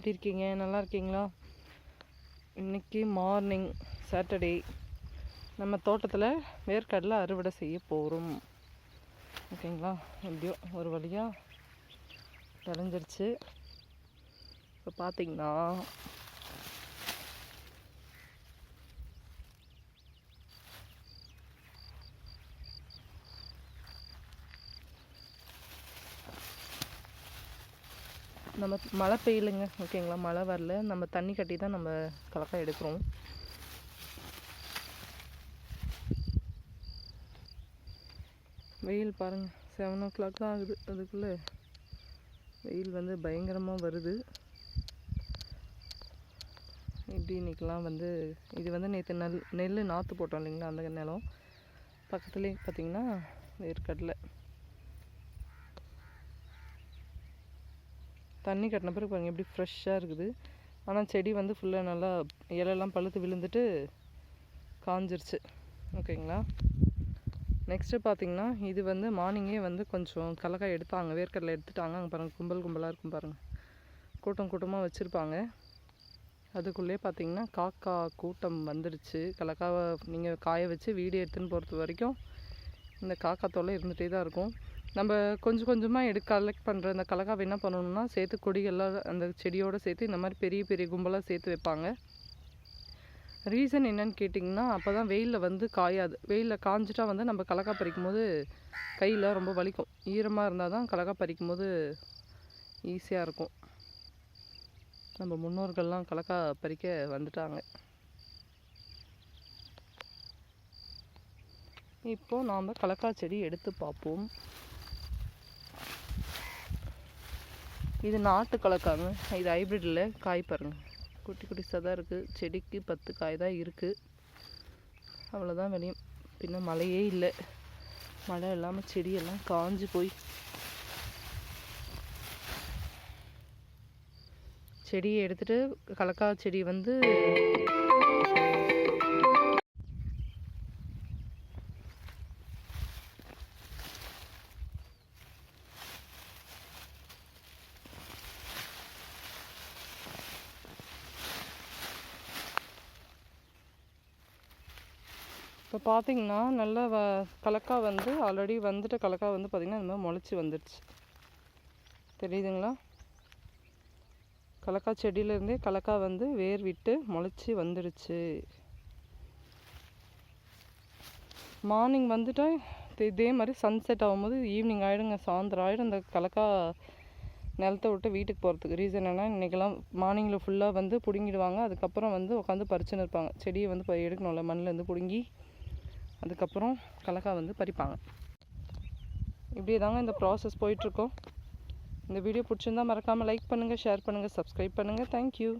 எப்படி இருக்கீங்க? நல்லா இருக்கீங்களா இன்னைக்கு மார்னிங் சாட்டர்டே நம்ம தோட்டத்தில் வேர்க்கடலை அறுவடை செய்ய போகிறோம் ஓகேங்களா? எப்படியோ ஒரு வழியாக விளைஞ்சிருச்சு இப்போ பார்த்தீங்கன்னா நம்ம மழை பெய்யலைங்க. ஓகேங்களா? மழை வரல. நம்ம தண்ணி கட்டி தான் நம்ம கலக்காய் எடுக்கிறோம். வெயில் பாருங்கள் செவன் ஓ கிளாக் தான் ஆகுது. அதுக்குள்ளே வெயில் வந்து பயங்கரமாக வருது. இப்படி இன்றைக்கெலாம் வந்து இது வந்து நேற்று நெல் நெல் நாற்று போட்டோம் இல்லைங்களா? அந்த நிலம் பக்கத்துலேயே பார்த்தீங்கன்னா வேர்க்கடலை. தண்ணி கட்டின பிறகு பாருங்கள் எப்படி ஃப்ரெஷ்ஷாக இருக்குது. ஆனால் செடி வந்து ஃபுல்லாக நல்லா இலையெல்லாம் பழுத்து விழுந்துட்டு காஞ்சிருச்சு. ஓகேங்களா? நெக்ஸ்ட்டு பார்த்தீங்கன்னா இது வந்து மார்னிங்கே வந்து கொஞ்சம் கலக்காய் எடுத்தாங்க. வேர்க்கடலை எடுத்துட்டாங்க. அங்கே பாருங்கள் கும்பல் கும்பலாக இருக்கும் பாருங்கள் கூட்டம் கூட்டமாக வச்சுருப்பாங்க. அதுக்குள்ளே பார்த்தீங்கன்னா காக்கா கூட்டம் வந்துடுச்சு கலக்காவை நீங்கள் காய வச்சு வீடு எடுத்துன்னு போகிறது வரைக்கும் இந்த காக்கா தொல்லை இருந்துகிட்டே தான் இருக்கும். நம்ம கொஞ்சம் கொஞ்சமாக எடு கலெக்ட் பண்ணுற அந்த கலக்காவை என்ன பண்ணணும்னா சேர்த்து கொடிகள்லாம் அந்த செடியோடு சேர்த்து இந்த மாதிரி பெரிய பெரிய கும்பலாக சேர்த்து வைப்பாங்க. ரீசன் என்னன்னு கேட்டிங்கன்னா அப்போ தான் வெயிலில் வந்து காயாது. வெயிலில் காஞ்சிட்டா வந்து நம்ம கலக்கா பறிக்கும் போது கையில் ரொம்ப வலிக்கும். ஈரமாக இருந்தால் தான் கலக்கா பறிக்கும் போது ஈஸியாக இருக்கும். நம்ம முன்னோர்கள்லாம் கலக்கா பறிக்க வந்துட்டாங்க. இப்போது நாம் கலக்கா செடி எடுத்து பார்ப்போம். இது நாட்டு கலக்காமல் இது ஹைப்ரிட்டில் காய் பாருங்கள் குட்டி குட்டி தான் இருக்குது செடிக்கு பத்து காய் தான் இருக்குது அவ்வளோதான் விளையும். பின்ன மழையே இல்லை. மழை இல்லாமல் செடியெல்லாம் காஞ்சு போய். செடியை எடுத்துகிட்டு கலக்கா செடி வந்து இப்போ பார்த்தீங்கன்னா நல்ல வ கலக்கா வந்து ஆல்ரெடி வந்துட்ட கலக்கா வந்து பார்த்திங்கன்னா இந்த மாதிரி முளைச்சி வந்துடுச்சு. தெரியுதுங்களா? கலக்காய் செடியிலேருந்தே கலக்கா வந்து வேர் விட்டு முளைச்சி வந்துடுச்சு. மார்னிங் வந்துட்டால் இதே மாதிரி சன்செட் ஆகும்போது ஈவினிங் ஆகிடுங்க சாயந்தரம் ஆகிடும் இந்த கலக்கா நிலத்த விட்டு வீட்டுக்கு போகிறதுக்கு ரீசன் என்ன இன்றைக்கெல்லாம் மார்னிங்கில் ஃபுல்லாக வந்து பிடுங்கிடுவாங்க. அதுக்கப்புறம் வந்து உட்காந்து பறிச்சுன்னு இருப்பாங்க. செடியை வந்து எடுக்கணும்ல மண்ணிலேருந்து பிடுங்கி. அதுக்கப்புறம் கடலக்காய் வந்து பறிப்பாங்க. இப்படியே தாங்க இந்த ப்ராசஸ் போயிட்டுருக்கோம். இந்த வீடியோ பிடிச்சிருந்தா மறக்காமல் லைக் பண்ணுங்கள் ஷேர் பண்ணுங்கள் சப்ஸ்கிரைப் பண்ணுங்கள் தேங்க்யூ